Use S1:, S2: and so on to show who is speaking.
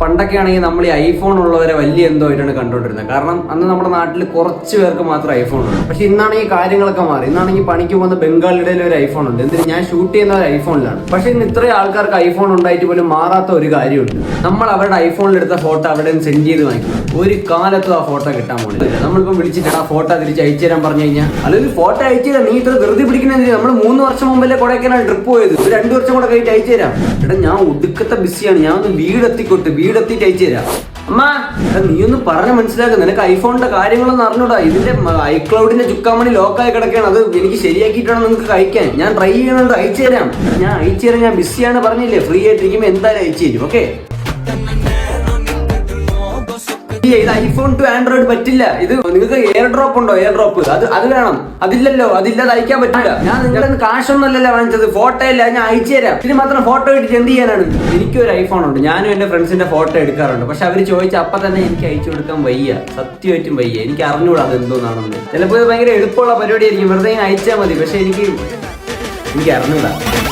S1: പണ്ടൊക്കെ ആണെങ്കിൽ നമ്മൾ ഈ ഐഫോൺ ഉള്ളവരെ വലിയ എന്തോ ആയിട്ടാണ് കണ്ടുകൊണ്ടിരുന്നത്. കാരണം അന്ന് നമ്മുടെ നാട്ടിൽ കുറച്ച് പേർക്ക് മാത്രം ഐഫോൺ ഉണ്ട് പക്ഷെ ഇന്നാണെങ്കിൽ കാര്യങ്ങളൊക്കെ മാറി. ഇന്നാണെങ്കിൽ പണിക്ക് പോകുന്ന ബംഗാളിയുടെ ഒരു ഐഫോൺ ഉണ്ട്. എന്തിന്? ഞാൻ ഷൂട്ട് ചെയ്യുന്ന ഒരു ഐഫോണിലാണ് പക്ഷെ ഇന്ന് ഇത്രയും ആൾക്കാർക്ക് ഐഫോൺ ഉണ്ടായിട്ട് പോലും മാറാത്ത ഒരു കാര്യമുണ്ട്. നമ്മൾ അവരുടെ ഐഫോണിൽ എടുത്ത ഫോട്ടോ അവിടെ സെൻഡ് ചെയ്ത് വാങ്ങിക്കും. ഒരു കാലത്തും ആ ഫോട്ടോ കിട്ടാൻ പോകുന്നില്ല നമ്മളിപ്പം വിളിച്ചിട്ട് ആ ഫോട്ടോ തിരിച്ച് അയച്ചു തരാൻ പറഞ്ഞു കഴിഞ്ഞാൽ അല്ലെങ്കിൽ ഫോട്ടോ അയച്ചു തരാം. നീ ഇത്ര ധൃതി പിടിക്കണമെന്ന് നമ്മൾ മൂന്ന് വർഷം മുമ്പല്ലേ കൊടൈക്കനാൽ ട്രിപ്പ് പോയത്? ഒരു രണ്ട് വർഷം കൂടെ കഴിഞ്ഞിട്ട് അയച്ചു തരാം. എടാ ഞാൻ ഒടുക്കത്തെ ബിസിയാണ് ഞാൻ ഒന്ന് വീടെത്തിക്കൊട്ട്. വീടെത്തിയിട്ട് അയച്ചു തരാം. അമ്മ നീ ഒന്ന് പറഞ്ഞ് മനസ്സിലാക്കുക നിനക്ക് ഐഫോണിന്റെ കാര്യങ്ങളൊന്നും അറിഞ്ഞൂടാ. ഇതിന്റെ ഐക്ലൗഡിന്റെ ചുക്കാമണി ലോക്കായി കിടക്കുകയാണ്. അത് എനിക്ക് ശരിയാക്കിയിട്ടാണ് നിങ്ങൾക്ക് കഴിക്കാൻ ഞാൻ ട്രൈ ചെയ്യുന്നുണ്ട് അയച്ചു തരാം. ഞാൻ അയച്ചു തരാം. ഞാൻ ബിസിയാണ് പറഞ്ഞില്ലേ? ഫ്രീ ആയിട്ടിരിക്കുമ്പോൾ എന്തായാലും അയച്ചു തരും. ഓക്കെ ഇത് ഐഫോൺ ടു ആൻഡ്രോയിഡ് പറ്റില്ല. ഇത് നിങ്ങൾക്ക് എയർ ഡ്രോപ്പ് ഉണ്ടോ? എയർ ഡ്രോപ്പ് അത് അത് വേണം. അതില്ലല്ലോ. അതില്ലാതെ അയക്കാൻ പറ്റില്ല. ഞാൻ നിങ്ങളുടെ കാശൊന്നും അല്ലല്ലോ വാങ്ങിച്ചത്. ഫോട്ടോ അല്ല ഞാൻ അയച്ചു തരാം. ഇതിന് മാത്രം ഫോട്ടോ ഇട്ടിട്ട് എന്ത് ചെയ്യാനാണ്? എനിക്കൊരു ഐഫോൺ ഉണ്ട്. ഞാനും എന്റെ ഫ്രണ്ട്സിന്റെ ഫോട്ടോ എടുക്കാറുണ്ട്. പക്ഷെ അവർ ചോദിച്ച അപ്പൊ തന്നെ എനിക്ക് അയച്ചു കൊടുക്കാൻ വയ്യ. സത്യമായിട്ടും വയ്യ. എനിക്ക് അറിഞ്ഞുകൂടാ അത് എന്തോന്നാണെന്ന്. ചിലപ്പോൾ ഇത് ഭയങ്കര എളുപ്പമുള്ള പരിപാടിയായിരിക്കും. വെറുതെ അയച്ചാൽ മതി. പക്ഷെ എനിക്ക് എനിക്ക് അറിഞ്ഞൂടാ.